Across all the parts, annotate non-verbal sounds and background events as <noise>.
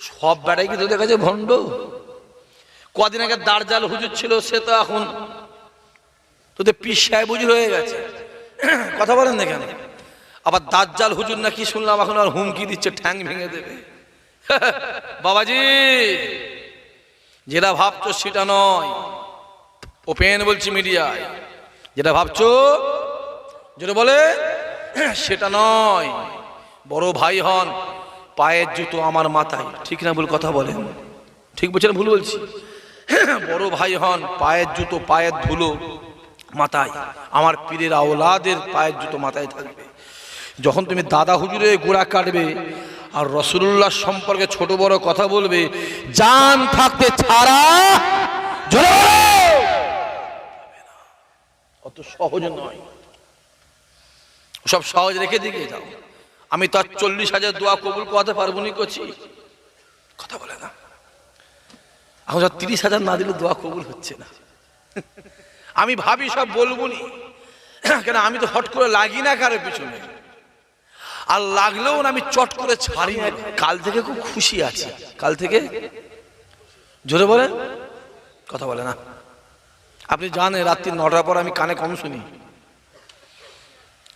সব বেড়াই কি তোদের কাছে ভণ্ড? কদিন আগে দার্জাল হুজুর ছিল, সে তো এখন তোদের পিস সাহেব হুজুর হয়ে গেছে। কথা বলেন না কেন? আবার দাজ্জাল হুজুর নাকি শুনলাম, এখন আর হুমকি দিচ্ছে, ঠ্যাং ভেঙে দেবে। বাবাজি, যেটা ভাবছ সেটা নয়। ওপেন বলছি মিডিয়ায়। যেটা ভাবছ, যেটা বলে, সেটা নয়। বড় ভাই হন পায়ের জুতো আমার মাথায়। ঠিক না ভুল কথা বলেন ঠিক বলছেন, ভুল বলছি। বড় ভাই হন, পায়ের জুতো, পায়ের ধুলো মাথায়। আমার পীরের আওলাদের পায়ের জুতো মাথায় থাকবে। যখন তুমি দাদা হুজুরে গোড়া কাটবে আর রসুল্লাহ সম্পর্কে ছোট বড় কথা বলবে, জান থাকতে ছাড়া অত সহজ নয়। সব সহজ রেখে দিকে যাও। আমি তার চল্লিশ হাজার দোয়া কবুল করাতে পারব নি করছি কথা বলে না। যা তিরিশ হাজার না দিলে দোয়া কবুল হচ্ছে না। আমি ভাবি সব বলব নি কেন আমি তো হট করে লাগি না কারোর পিছনে। আর লাগলেও না আমি চট করে ছাড়ি না। কাল থেকে খুব খুশি আছি। কাল থেকে? জোরে বলেন। কথা বলে না। আপনি জানেন রাত্রি নটার পর আমি কানে কম শুনি।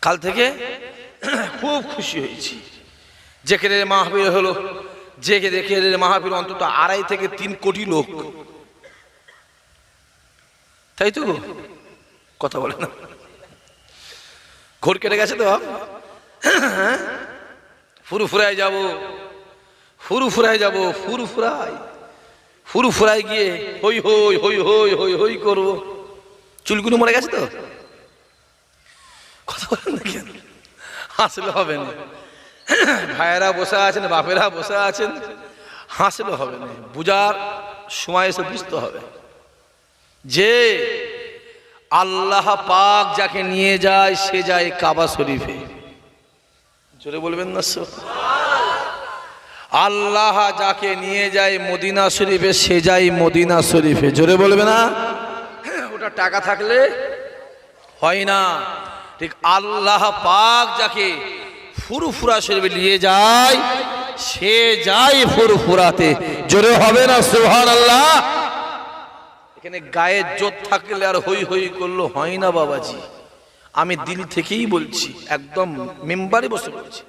কাল থেকে? <clears throat> খুব খুশি হয়েছি। জেকের মাহফিল হলো জেকে দেখে মাহফিল অন্তত আড়াই থেকে তিন কোটি লোক। তাই তো? কথা বলে না। ঘোর কেটে গেছে তো <clears throat> ফুরু ফুরায় যাব, ফুরু ফুরায় যাব, ফুরু ফুরাই ফুরু ফুরায় গিয়ে হই হই হই হই হই হই করব। চুলগুলো মরে গেছে তো? কথা বলেন না কেন? হাসলে হবে না ভাইয়েরা বসে আছেন, বাপেরা বসে আছেন, হাসলে হবে না বুঝার সময় এসে বুঝতে হবে যে আল্লাহ পাক যাকে নিয়ে যায়, সে যায় কাবা শরীফে। জোরে বলবেন না আল্লাহ যাকে নিয়ে যায় মদিনা শরীফে, সে যায় মদিনা শরীফে। জোরে বলবে না? ওটা টাকা থাকলে হয় না। ঠিক আল্লাহ পাক যাকে ফুরফুরা শরীফে নিয়ে যায়, সে যায় ফুরফুরাতে। জোরে হবে না সুহান আল্লাহ এখানে গায়ের জোর থাকলে আর হই হই করল হয় না বাবাজি। আমি দিল থেকেই বলছি, একদম মেম্বারে বসে বলছি।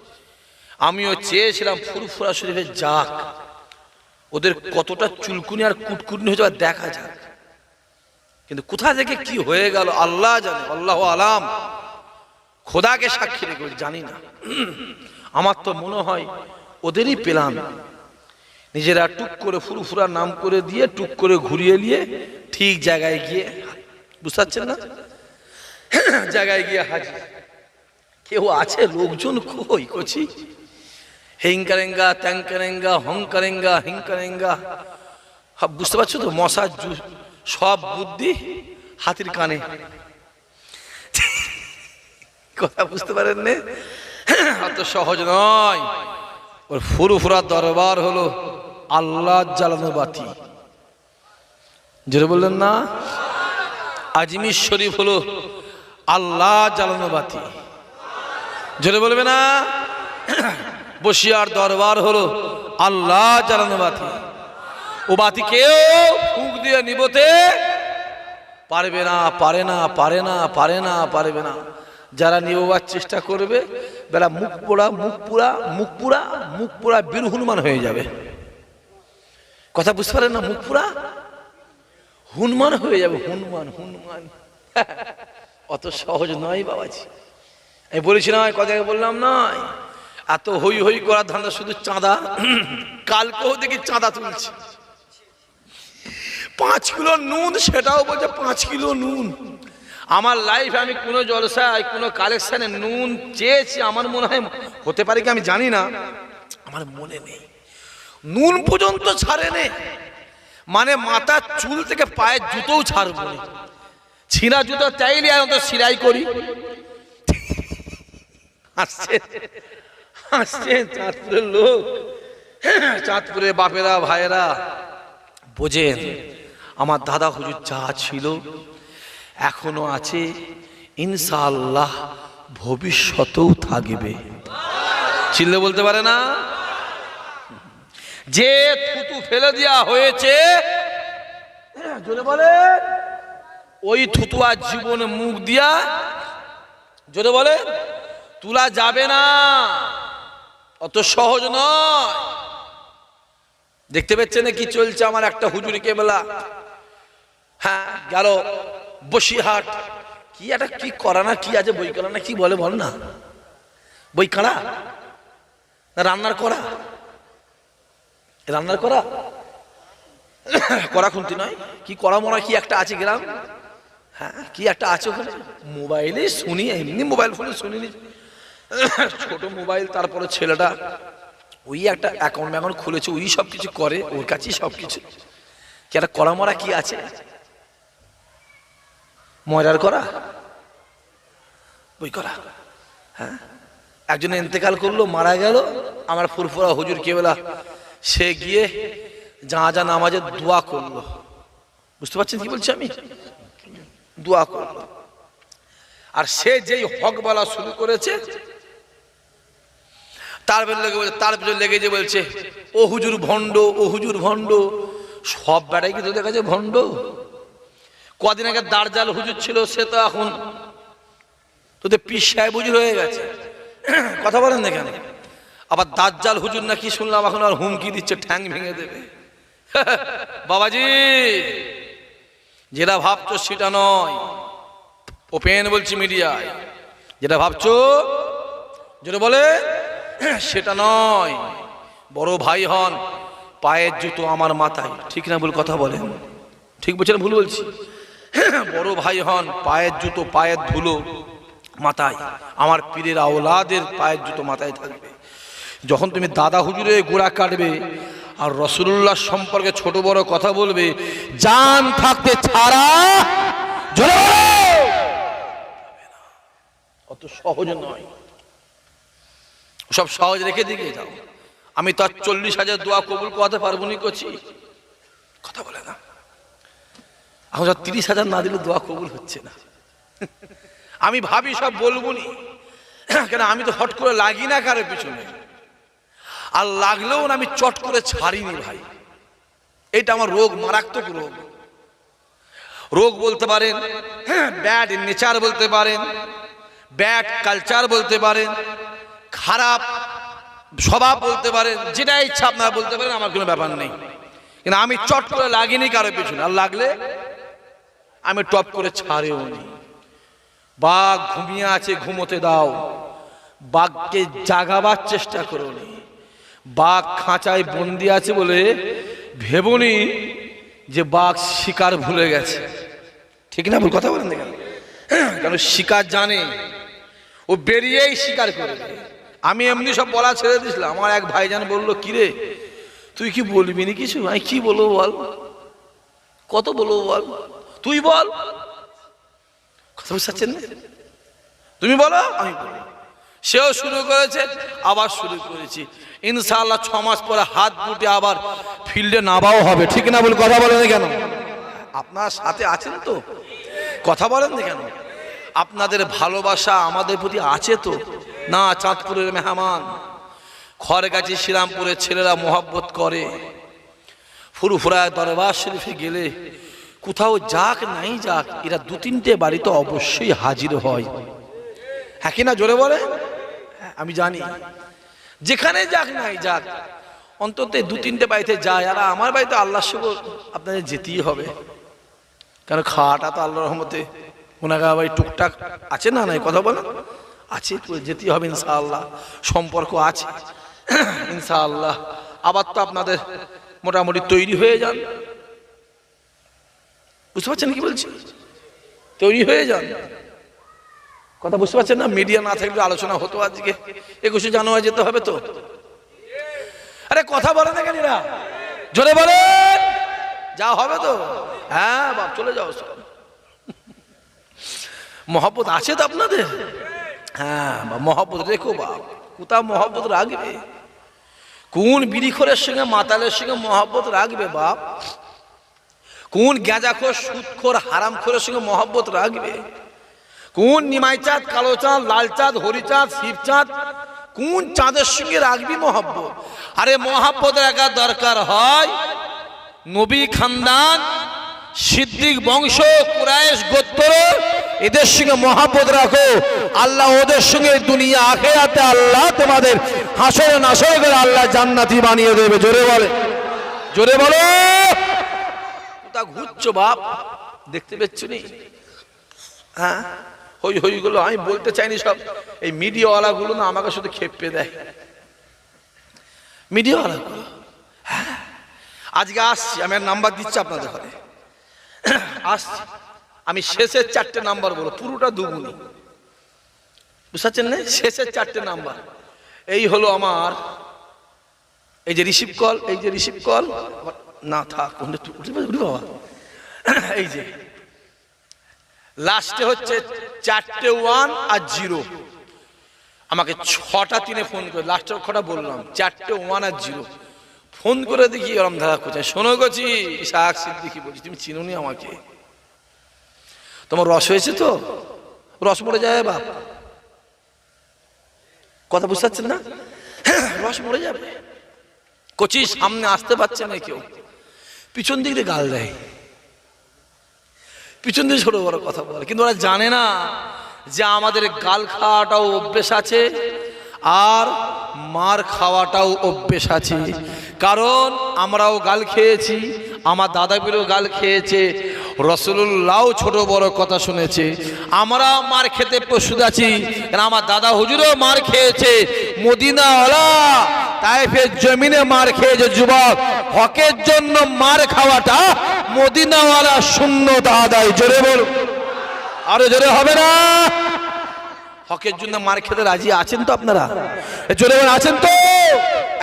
আমিও চেয়েছিলাম ফুরফুরা শরীফের যাক। ওদের কতটা চুলকুনি আর কুটকুটনি হয়ে আর দেখা যাক। কিন্তু কোথা থেকে কি হয়ে গেল, আল্লাহ জানে, আল্লাহ আলাম। খোদাকে সাক্ষী রেখে জানি না। আমার তো মনে হয় ওদেরই পেলাম নিজেরা টুক করে ফুরফুরা নাম করে দিয়ে টুক করে ঘুরিয়ে নিয়ে ঠিক জায়গায় গিয়ে বুঝতে না? জায়গায় গিয়ে হাজির। কেউ আছে? লোকজন কই? কচি? হিংকারেঙ্গা ত্যাংকারেঙ্গা হংকারেঙ্গা হিংকারেঙ্গা। হা, বুঝতে পারছ তো? মশার সব বুদ্ধি হাতির কানে। কথা বুঝতে পারেন নে অত সহজ নয়। ওর ফুরুফুরা দরবার হলো আল্লাহ জ্বালানো বাতি। যেটা বললেন না? আজমির শরীফ হলো আল্লাহ জ্বালানো বাতি। জোরে বলবে না? বসিয়ার দরবার হলো আল্লাহ জ্বালানো বাতি। ও বাতি কেউ ফুক দিয়ে নিবতে পারবে না, পারে না পারে না পারে না, পারবে না। যারা নিববার চেষ্টা করবে, বেলা মুখ পোড়া, মুখ পুরা মুখ পুরা মুখ পুরা বীর হনুমান হয়ে যাবে। কথা বুঝতে পারেন না, মুখ পুরা হনুমান হয়ে যাবে, হনুমান হনুমান। অত সহজ নয় বাবাজি। আমি বলেছি না কথা বললাম নয়। এত হই হই করার ধান্দা, শুধু চাঁদা। কালকেও দেখি চাঁদা তুলছে। পাঁচ কিলো নুন, সেটাও বলছে পাঁচ কিলো নুন। আমার লাইফে আমি কোনো জলসায়, কোনো কালেকশানে নুন চেয়েছি, আমার মনে হয় হতে পারে কি আমি জানি না। আমার মনে নেই। নুন পর্যন্ত ছাড়ে নে মানে মাথার চুল থেকে পায়ের জুতোও ছাড়বো না। জুতো চাইলে আমি তো সিলাই করি। হাসছে হাসছে চাঁদপুরের লোক। চাঁদপুরের বাপেরা, ভাইয়েরা, বোঝেন, আমার দাদা হুজুর যা ছিল এখনও আছে। ইনশাআল্লাহ ভবিষ্যতেও থাকবে। চিল্লে বলতে পারে না? যে থুতু ফেলে দেওয়া হয়েছে জোরে বলে। ওই থুতু আর জীবনে মুখ দিয়া জোরে বলে তুলা যাবে না। অত সহজ নয়। দেখতে পাচ্ছেন কি চলছে আমার একটা হুজুরি কেবলা? হ্যাঁ গেল। বসিরহাট। কি একটা, কি করা না, কি আছে বই করা না, কি বলে বল না। বই কাড়া? না, রান্নার করা? রান্নার করা? করা খুনতি নয়। কি করা মরা, কি একটা আছে গ্রাম? হ্যাঁ কি একটা আছে ওখানে? মোবাইলে শুনি, এমনি মোবাইল ফোনে শুনিনি ছোট মোবাইল, তারপরে ছেলেটা ওই একটা অ্যাকাউন্ট ম্যাকাউন্ট খুলেছে, ওই সব কিছু করে, ওর কাছেই সব কিছু কি একটা করা মরা, কি আছে? মজার করা? বই করা। হ্যাঁ? একজন ইন্তেকাল করল, মারা গেল। আমার ফুরফুরা হুজুর কেবলা সে গিয়ে যা যা নামাজে দোয়া করল। বুঝতে পারছেন কি বলছি আমি? দোয়া করল। আর সে যেই হক বলা শুরু করেছে, তার লেগে বলছে তার পেছনে লেগে যে বলছে, ও হুজুর ভণ্ড, ও হুজুর ভণ্ড, সব বেড়াই কি তোদের কাছে ভণ্ড? কদিন আগে দার্জাল হুজুর ছিল, সে তো এখন তোদের পিস সাহেব হুজুর হয়ে গেছে। কথা বলেন না কেন? আবার দাজ্জাল হুজুর নাকি শুনলাম, এখন আর হুমকি দিচ্ছে, ঠ্যাং ভেঙে দেবে। বাবাজি, যেটা ভাবছ সেটা নয়। ওপেন বলছি মিডিয়ায়। যেটা ভাবছ, যেটা বলে, সেটা নয়। বড় ভাই হন, পায়ের জুতো আমার মাথায়। ঠিক না বল কথা বলেন? ঠিক বলছেন, ভুল বলছি? বড় ভাই হন, পায়ের জুতো, পায়ের ধুলো মাথায়। আমার পীরের আওলাদের পায়ের জুতো মাথায় থাকবে। যখন তুমি দাদা হুজুরে গোড়া কাটবে আর রসুল্লাহ সম্পর্কে ছোট বড় কথা বলবে, জান থাকতে ছাড়া অত সহজ নয়। সব সহজ রেখে দিকে যাও। আমি তার চল্লিশ হাজার দোয়া কবুল করতে পারব নি করছি কথা বলে না। যা তিরিশ হাজার না দিলে দোয়া কবুল হচ্ছে না। আমি ভাবি সব বলব নি। কেন আমি তো হট করে লাগি না কারোর পিছনে। আর লাগলেও না আমি চট করে ছাড়িনি ভাই। এটা আমার রোগ, মারাত্মক রোগ। রোগ বলতে পারেন হ্যাঁ ব্যাড নেচার বলতে পারেন ব্যাড কালচার বলতে পারেন, খারাপ স্বভাব বলতে পারেন যেটা ইচ্ছা আপনারা বলতে পারেন, আমার কোনো ব্যাপার নেই। কিন্তু আমি চট করে লাগিনি কারও পিছনে। আর লাগলে আমি টপ করে ছাড়েও নি। বাঘ ঘুমিয়ে আছে, ঘুমোতে দাও। বাঘকে জাগাবার চেষ্টা করো নি। বাঘ খাঁচায় বন্দি আছে বলে ভেবনি যে বাঘ শিকার ভুলে গেছে। ঠিক না কথা বলেন না কেন? কেন শিকার জানে। ও বেরিয়েই শিকার করে। আমি এমনি সব বলা ছেড়ে দিয়েছিলাম। আমার এক ভাইজান বলল, কিরে, তুই কি বলবি নি কিছু? আমি কি বলব বল? কত বলব বল? তুই বল। কথা বুঝতে না? তুমি বলো? আমি বলব সেও শুরু করেছে, আবার শুরু করেছি। ইনশাআল্লাহ ছ মাস পরে হাত বুটে আবার ফিল্ডে নামাও হবে। ঠিক না বলে কথা বলেন কেন? আপনার সাথে আছেন তো? কথা বলেন না কেন? আপনাদের ভালোবাসা আমাদের প্রতি আছে তো? না, চাঁদপুরের মেহমান। খড়গাছি শ্রীরামপুরের ছেলেরা মোহাব্বত করে। ফুরফুরায় দরবার শরীফে গেলে কোথাও যাক নাই যাক এরা দু তিনটে বাড়িতে অবশ্যই হাজির হয়। হ্যাঁ কিনা জোরে বলে? হ্যাঁ, আমি জানি। যেখানে যাক নাই যাক অন্তত দু তিনটে বাড়িতে যায়। আর আমার বাড়িতে আল্লাহর সঙ্গে আপনাদের যেতেই হবে। কারণ খাওয়াটা তো আল্লাহ রহমতে। ওনাগা বাড়ি টুকটাক আছে না নাই কথা বলেন? আছে যেতেই হবে ইনশাআল্লাহ। সম্পর্ক আছে। ইনশাআল্লাহ। আবার তো আপনাদের মোটামুটি তৈরি হয়ে যান। বুঝতে পারছেন কি বলছি? তৈরি হয়ে যান। কথা বুঝতে পারছেন না? মিডিয়া না থাকলে আলোচনা হতো আজকে। একুশে জানুয়ারি যেতে হবে তো। আরে কথা বলে না কেন জোরে বলেন। যা হবে তো। হ্যাঁ বাপ, চলে যাও সব। মহব্বত আছে তো আপনাদের? হ্যাঁ বা রেখো বাপ। কোথাও মহব্বত রাখবে? কোন বিড়িখোরের সঙ্গে মাতালের সঙ্গে মহব্বত রাখবে বাপ? কোন গ্যাজাখোর সুদখোর হারামখোরের সঙ্গে মহব্বত রাখবে? কোন নিমাই চাঁদ কালো চাঁদ লাল চাঁদ হরিচাঁদ, শিবচাঁদ, কোন চাঁদের সঙ্গে রাখবি মহাব্বত? আরে মহাব্বত রাখার দরকার হয়, নবী খানদান, সিদ্দিক বংশ, কুরাইশ গোত্র, এদের সঙ্গে মহাব্বত রাখো। আল্লাহ ওদের সঙ্গে দুনিয়া আখেরাতে আল্লাহ তোমাদের হাসরে নাসরে করে আল্লাহ জান্নাতি বানিয়ে দেবে। জোরে বলে। জোরে বলো। তা ঘুরছো বাপ? দেখতে পেচ্ছ নি? হ্যাঁ? হই হইগুলো আমি বলতে চাইনি সব। এই মিডিয়াওয়ালাগুলো না আমাকে শুধু খেপে দেয়। মিডিয়াওয়ালাগুলো? হ্যাঁ। আজকে আসছি, আমি নাম্বার দিচ্ছি আপনাদের ঘরে। আসছি। আমি শেষের চারটে নাম্বার বলো, পুরোটা দুগুনি বুঝতে পারছেন না? শেষের চারটে নাম্বার। এই হলো আমার, এই যে রিসিভ কল, এই যে রিসিভ কল না থাক বাবা। এই যে লাস্টে হচ্ছে চারটে ওয়ান আর জিরো আমাকে ছটা তিনে ফোন করে লাস্টের কটা বললাম, চারটে ওয়ান আর জিরো ফোন করে দেখি এরম ধারা করছে। শোনো গছি শাক সিদ্দিকি বলছি, তুমি চিনুনি আমাকে? তোমার রস হয়েছে তো? রস মরে যায় বাপ। কথা বুঝতে পারছেন না? রস মরে যাবে। কচি সামনে আসতে পারছে না কেউ। পিছন দিক দিয়ে গাল দেয়। পিছন দিয়ে ছোট বড় কথা বলে। কিন্তু ওরা জানে না যে আমাদের গাল খাওয়াটাও অভ্যেস আছে আর মার খাওয়াটাও অভ্যেস আছে। কারণ আমরাও গাল খেয়েছি, আমার দাদাগুলো গাল খেয়েছে রসুল্লাহ ছোট বড় কথা শুনেছে। আমরা মার খেতে প্রস্তুত আছি। আমার দাদা হুজুরও মার খেয়েছে। মদিনাওয়ালা তাইফের জমিনে মার খেয়েছে যুবক, হকের জন্য মার খাওয়াটা মদিনাওয়ালা শূন্যতা আদায়, জোরে বল আরও জোরে হবে না? হকের জন্য মার খেতে রাজি আছেন তো আপনারা? জোরে বল আছেন তো?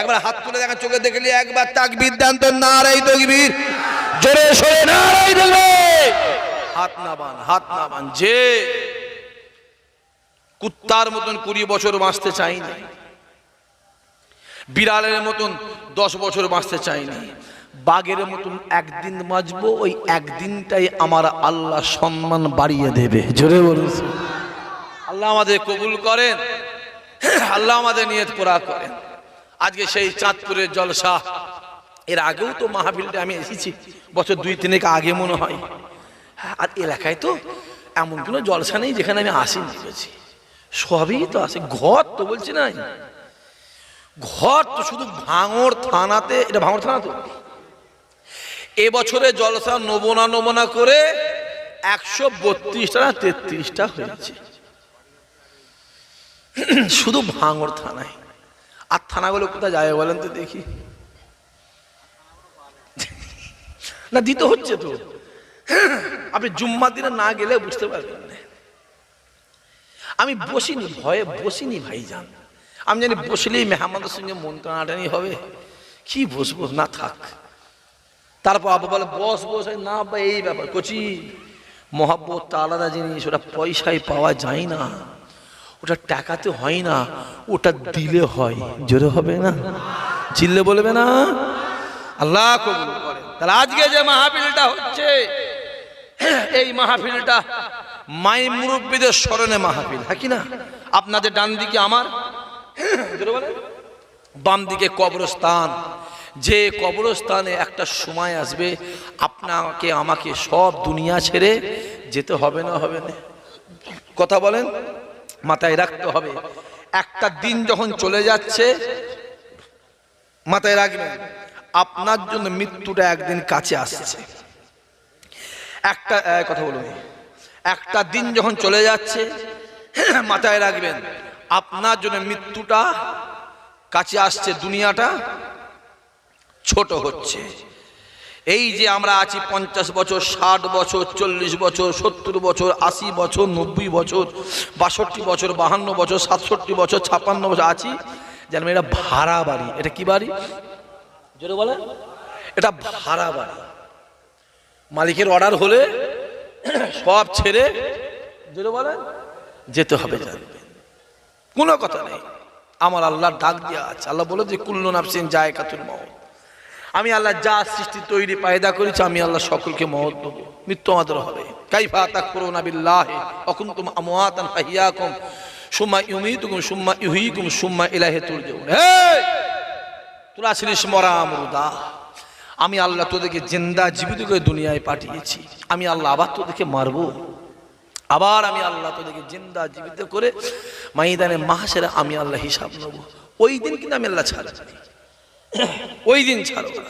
একবার হাত তুলে দেখেন, চোখে দেখলি একবার তাকবীর দেন তো নারাই তকবীর। জোরে সরে নারাই দেখবে হাত না বান হাত না বান যে কুত্তার মতন কুড়ি বছর বাঁচতে চাইনি বিড়ালের মতন দশ বছর বাঁচতে চাইনি। বাঘের মতন একদিন বাঁচবো, ওই একদিনটাই আমার আল্লাহ সম্মান বাড়িয়ে দেবে। জোরে বলুন। আল্লাহ আমাদের কবুল করেন, আল্লাহ আমাদের নিয়ত পোড়া করেন। আজকে সেই চাঁদপুরের জলসা, এর আগেও তো মাহফিলটা আমি এসেছি, বছর দুই তিনেক আগে মনে হয়। আর এলাকায় তো এমন কোনো জলসা নেই যেখানে আমি আসিনি। বলছি সবই তো আছে, ঘর তো বলছি না ঘর তো শুধু ভাঙর থানাতে, এটা ভাঙর থানা তো? এবছরে জলসা নমুনা নমুনা করে একশো বত্রিশটা না তেত্রিশটা হয়েছে। শুধু ভাঙর থানায়। আর থানাগুলো কোথায় যাবে বলেন তো দেখি। না, দিতে হচ্ছে তো। আপনি জুম্মা দিনে না গেলে বুঝতে পারবেন না। আমি বসিনি, ভয়ে বসিনি ভাই ভাইজান। আমি জানি বসলেই মেহমানের সঙ্গে মন টানাটানি হবে। কি বসবো? না থাক। তারপর আবার বলে, বস বস না বা এই ব্যাপার, কচি। মহাব্বত আলাদা জিনিস, ওটা পয়সায় পাওয়া যায় না। ওটা টাকাতে হয় না, ওটা দিলে হয়। জোরে হবে না? চিল্লে বলবে না? আল্লাহ তাহলে আজকে যে মাহফিলটা হচ্ছে, এই মাহফিলটা মাই মুরব্বীদের স্মরণে মাহফিল হ্যাঁ কি না? আপনাদের ডান দিকে আমার? বাম দিকে কবরস্থান। যে কবরস্থানে একটা সময় আসবে, আপনাকে, আমাকে সব দুনিয়া ছেড়ে যেতে হবে না হবে না? কথা বলেন, মাথায় রাখতে হবে। একটা দিন যখন চলে যাচ্ছে, মাথায় রাখবেন, আপনার জন্য মৃত্যুটা একদিন কাছে আসছে। একটা কথা বলুন। একটা দিন যখন চলে যাচ্ছে, মাথায় রাখবেন আপনার জন্য মৃত্যুটা কাছে আসছে, দুনিয়াটা ছোট হচ্ছে। এই যে আমরা আছি পঞ্চাশ বছর, ষাট বছর, চল্লিশ বছর, সত্তর বছর, আশি বছর, নব্বই বছর, বাষট্টি বছর, বাহান্ন বছর, সাতষট্টি বছর ছাপ্পান্ন বছর আছি, যেন এটা ভাড়া বাড়ি। এটা কি বাড়ি? জোরে বলে। এটা ভাড়া বাড়ি। মালিকের অর্ডার হলে সব ছেড়ে, জোরে বলে, যেতে হবে জানবে কোনো কথা নেই। আমার আল্লাহ ডাক দেওয়া আছে। আল্লাহ বলে যে, কুল্লু নাফসিন যায় কাতুল মহৎ আমি আল্লাহ যা সৃষ্টি তৈরি পায়দা করেছি, আমি আল্লাহ সকলকে মহৎ দেবো। মৃত্যু আমাদের হবে। কাইফা তাক করো না বিল্লাহে অকুন তুম আমোয়াতান ফাহিয়াকুম, সুম্মা ইউমিতুকুম, সুম্মা ইউহীকুম, সুম্মা ইলাইহি তুরজাউন। এই তোরা ছিলিস মরা মুর্দা। আমি আল্লাহ তোদেরকে জিন্দা জীবিত করে দুনিয়ায় পাঠিয়েছি। আমি আল্লাহ আবার তোদেরকে মারবো। আবার আমি আল্লাহ তোদেরকে জিন্দা জীবিত করে মাইদানে মাহাসের আমি আল্লাহ হিসাব নেব। ওই দিন কিন্তু আমি আল্লাহ ছাড়া ওই দিন ছাড়বো